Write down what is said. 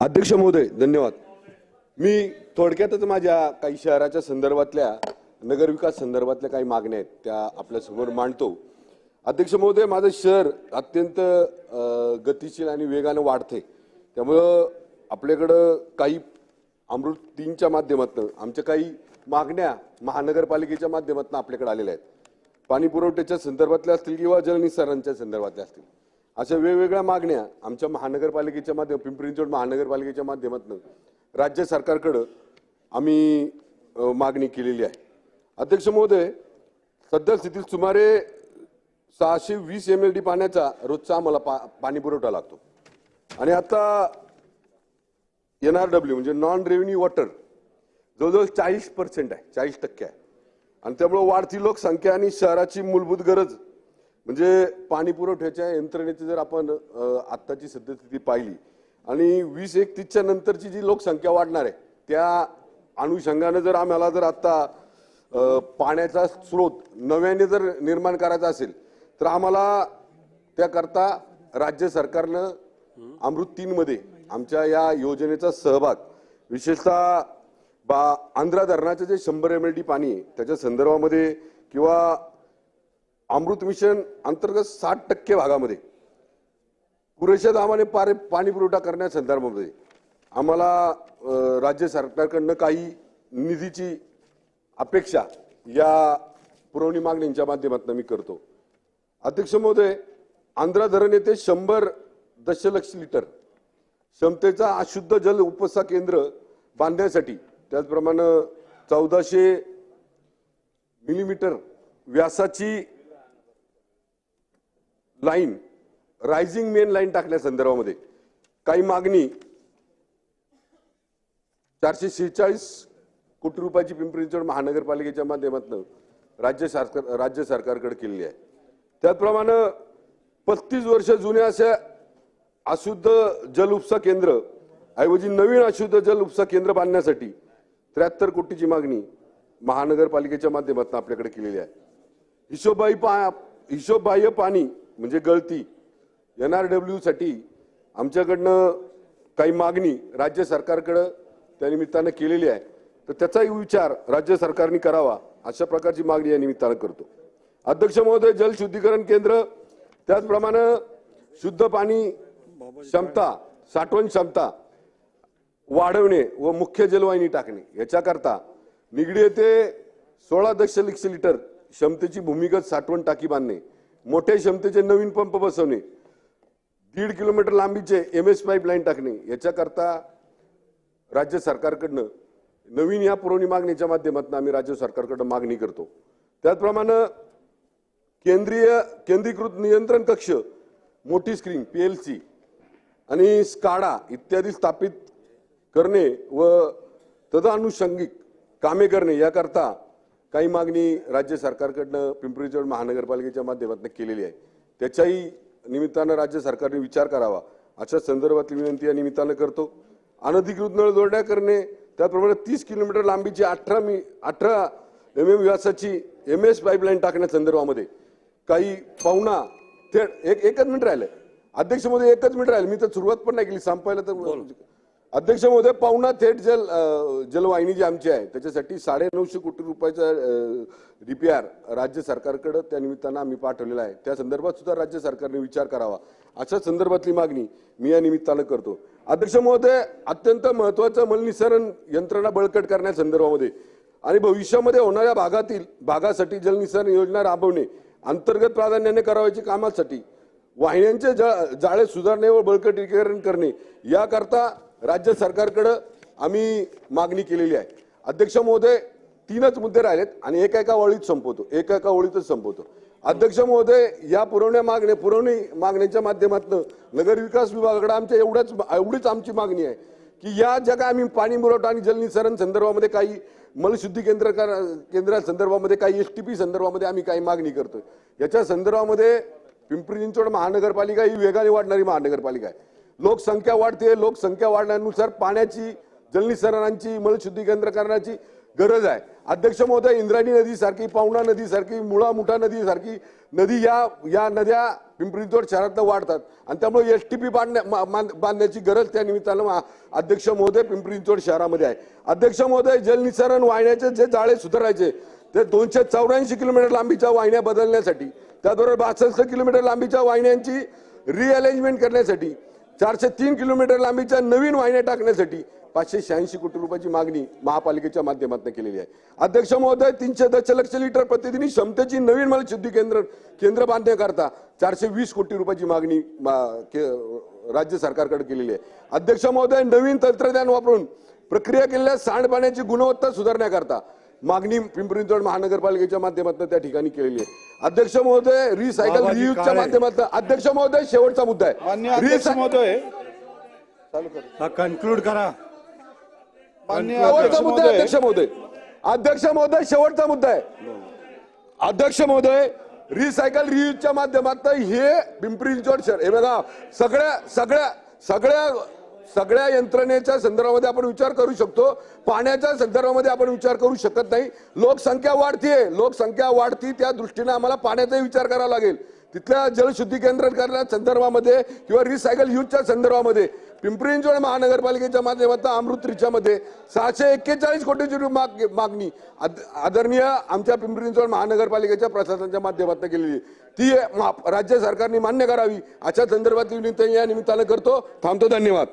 अध्यक्ष महोदय धन्यवाद. मी थोडक्यातच माझ्या काही शहराच्या संदर्भातल्या नगरविकास संदर्भातल्या काही मागण्या आहेत त्या आपल्यासमोर मांडतो. अध्यक्ष महोदय माझं शहर अत्यंत गतिशील आणि वेगानं वाढते त्यामुळं आपल्याकडं काही अमृत तीनच्या माध्यमातून आमच्या काही मागण्या महानगरपालिकेच्या माध्यमातून आपल्याकडे आलेल्या आहेत. पाणी पुरवठ्याच्या संदर्भातल्या असतील किंवा जलनिसारांच्या संदर्भातल्या असतील. अशा वेगवेगळ्या मागण्या आमच्या महानगरपालिकेच्या माध्यम पिंपरी चिंचवड महानगरपालिकेच्या माध्यमातून राज्य सरकारकडं आम्ही मागणी केलेली आहे. अध्यक्ष महोदय सध्या स्थितीत सुमारे सहाशे वीस एम एल डी पाण्याचा रोजचा आम्हाला पा पाणी पुरवठा लागतो. आणि आता एन आर डब्ल्यू म्हणजे नॉन रेव्हेन्यू वॉटर जवळजवळ चाळीस पर्सेंट आहे चाळीस टक्के आहे. आणि त्यामुळं वाढती लोकसंख्या आणि शहराची मूलभूत गरज म्हणजे पाणी पुरवठ्याच्या यंत्रणेची जर आपण आत्ताची सद्यस्थिती पाहिली आणि वीस एकतीसच्या नंतरची जी लोकसंख्या वाढणार आहे त्या अनुषंगानं जर आम्हाला जर आत्ता पाण्याचा स्रोत नव्याने जर निर्माण करायचा असेल तर आम्हाला त्याकरता राज्य सरकारनं अमृत तीनमध्ये आमच्या या योजनेचा सहभाग विशेषतः बा आंध्रा धरणाचं जे शंभर एम एल डी पाणी आहे त्याच्या संदर्भामध्ये किंवा अमृत मिशन अंतर्गत साठ टक्के भागामध्ये पुरेशा दामाने पारे पाणी पुरवठा करण्या संदर्भामध्ये आम्हाला राज्य सरकारकडनं काही निधीची अपेक्षा या पुरवणी मागणींच्या माध्यमातून मी करतो. अध्यक्ष महोदय आंध्रा धरण येथे शंभर दशलक्ष लिटर क्षमतेचा अशुद्ध जल उपसा केंद्र बांधण्यासाठी त्याचप्रमाणे चौदाशे मिलीमीटर व्यासाची लाईन रायझिंग मेन लाईन टाकण्या संदर्भामध्ये. काही मागणी चारशे शेहेचाळीस कोटी रुपयाची पिंपरी चिंचवड महानगरपालिकेच्या माध्यमातून राज्य सरकार राज्य सरकारकडे केलेली आहे. त्याचप्रमाणे पस्तीस वर्ष जुन्या अशा अशुद्ध जल उपसा केंद्र ऐवजी नवीन अशुद्ध जल उपसा केंद्र बांधण्यासाठी त्र्याहत्तर कोटीची मागणी महानगरपालिकेच्या माध्यमातून आपल्याकडे केलेली आहे. हिशोबाई पा हिशोबाह्य पाणी म्हणजे गळती. एन आर डब्ल्यूसाठी आमच्याकडनं काही मागणी राज्य सरकारकडं त्या निमित्तानं केलेली आहे. तर त्याचाही विचार राज्य सरकारने करावा अशा प्रकारची मागणी या निमित्तानं करतो. अध्यक्ष महोदय जल शुद्धीकरण केंद्र त्याचप्रमाणे शुद्ध पाणी क्षमता साठवण क्षमता वाढवणे व मुख्य जलवाहिनी टाकणे याच्याकरता निगडी येथे सोळा दशलक्ष लिटर क्षमतेची भूमिगत साठवण टाकी बांधणे मोठ्या क्षमतेचे नवीन पंप बसवणे दीड किलोमीटर लांबीचे एम एस पाईपलाईन टाकणे याच्याकरता राज्य सरकारकडनं नवीन या पुरवणी मागणीच्या माध्यमातून आम्ही राज्य सरकारकडनं मागणी करतो. त्याचप्रमाणे केंद्रीय केंद्रीकृत नियंत्रण कक्ष मोठी स्क्रीन पी एल सी आणि स्काडा इत्यादी स्थापित करणे व तदानुषंगिक कामे करणे याकरता काही मागणी राज्य सरकारकडनं पिंपरी चिंचवड महानगरपालिकेच्या माध्यमातून केलेली आहे. त्याच्याही निमित्तानं राज्य सरकारने विचार करावा. अशा संदर्भातली विनंती या निमित्तानं करतो. अनधिकृत नळ जोडण्या करणे त्याप्रमाणे तीस किलोमीटर लांबीची अठरा मी अठरा एम एम व्यासाची एम एस पाईपलाईन टाकण्या संदर्भामध्ये काही पाहुणा थेट एक एकच मिनिट राहिलं अध्यक्षमध्ये एकच मिनिट राहिलं मी तर सुरुवात पण नाही केली. संपायला तर अध्यक्ष महोदय पाहुणा थेट जल जलवाहिनी जी आमची आहे त्याच्यासाठी साडे नऊशे कोटी रुपयाचा रिपेअर राज्य सरकारकडे त्या निमित्तानं आम्ही पाठवलेला आहे. त्या संदर्भात सुद्धा राज्य सरकारने विचार करावा. अशा संदर्भातली मागणी मी या निमित्तानं करतो. अध्यक्ष महोदय अत्यंत महत्वाचं मलनिसरण यंत्रणा बळकट करण्या संदर्भामध्ये आणि भविष्यामध्ये होणाऱ्या भागातील भागासाठी जलनिसरण योजना राबवणे अंतर्गत प्राधान्याने करावयाची कामासाठी वाहिन्यांचे जा- जाळे सुधारणे व बळकटीकरण करणे याकरता राज्य सरकारकडं आम्ही मागणी केलेली आहे. अध्यक्ष महोदय तीनच मुद्दे राहिलेत आणि एका एका ओळीत संपवतो. एका एका ओळीतच संपवतो. अध्यक्ष महोदय या पुरवण्या मागण्या पुरवणी मागण्याच्या माध्यमातून नगरविकास विभागाकडे आमच्या एवढ्याच एवढीच आमची मागणी आहे की या ज्या काय आम्ही पाणी पुरवठा आणि जलनिसरण संदर्भामध्ये काही मलशुद्धी केंद्र केंद्रा संदर्भामध्ये काही एस टी पी संदर्भामध्ये आम्ही काही मागणी करतोय. याच्या संदर्भामध्ये पिंपरी चिंचवड महानगरपालिका ही वेगाने वाढणारी महानगरपालिका आहे. लोकसंख्या वाढते लोकसंख्या वाढल्यानुसार पाण्याची जलनिसरणांची मलशुद्धीकरण करण्याची गरज आहे. अध्यक्ष महोदय इंद्रायणी नदीसारखी पाहुणा नदीसारखी मुळा मुठा नदीसारखी नदी या या नद्या पिंपरी शहरातनं वाढतात. आणि त्यामुळे एस टी पी बांधण्या बांधण्याची गरज त्या निमित्तानं अध्यक्ष महोदय पिंपरी शहरामध्ये आहे. अध्यक्ष महोदय जलनिसरण वाहिन्याचे जे जाळे सुधारायचे ते दोनशे चौऱ्याऐंशी किलोमीटर लांबीच्या वाहिन्या बदलण्यासाठी त्याबरोबर बासष्ट किलोमीटर लांबीच्या वाहिन्यांची रिअरेंजमेंट करण्यासाठी चारशे तीन किलोमीटर लांबीच्या नवीन वाहिन्या टाकण्यासाठी पाचशे शहाऐंशी कोटी रुपयाची मागणी महापालिकेच्या माध्यमातून केलेली आहे. अध्यक्ष महोदय तीनशे दशलक्ष लिटर प्रतिदिनी क्षमतेची नवीन मलशुद्धी केंद्र केंद्र बांधण्याकरता चारशे वीस कोटी रुपयाची मागणी मा- के- राज्य सरकारकडे केलेली आहे. अध्यक्ष महोदय नवीन तंत्रज्ञान वापरून प्रक्रिया केलेल्या सांडपाण्याची गुणवत्ता सुधारण्याकरता मागणी पिंपरी चिंचवड महानगरपालिकेच्या माध्यमातून त्या ठिकाणी केलेली आहे. अध्यक्ष महोदय रिसायकल रियूजच्या. माध्यमातून. अध्यक्ष महोदय शेवटचा मुद्दा आहे. महोदय. कन्क्लूड करा. शेवटचा अध्यक्ष मुद्दा अध्यक्ष महोदय. अध्यक्ष महोदय शेवटचा मुद्दा आहे. अध्यक्ष महोदय रिसायकल रियूजच्या माध्यमातून हे पिंपरी चिंचवड शहर हे बघा सगळ्या सगळ्या सगळ्या सगळ्या यंत्रणेच्या संदर्भामध्ये आपण विचार करू शकतो. पाण्याच्या संदर्भामध्ये आपण विचार करू शकत नाही. लोकसंख्या वाढतीये. लोकसंख्या वाढती त्या दृष्टीने आम्हाला पाण्याचाही विचार करावा लागेल. तिथल्या जलशुद्धी केंद्र करण्याच्या संदर्भामध्ये किंवा रिसायकल युजच्या संदर्भामध्ये पिंपरी चिंचवड महानगरपालिकेच्या माध्यमातून अमृत रिचामध्ये सहाशे एक्केचाळीस कोटीची माग- मागणी आद- आदरणीय आमच्या पिंपरी चिंचवड महानगरपालिकेच्या प्रशासनाच्या माध्यमातून केलेली आहे. ती राज्य सरकारने मान्य करावी. अशा संदर्भात विनंती या निमित्तानं करतो. थांबतो. धन्यवाद.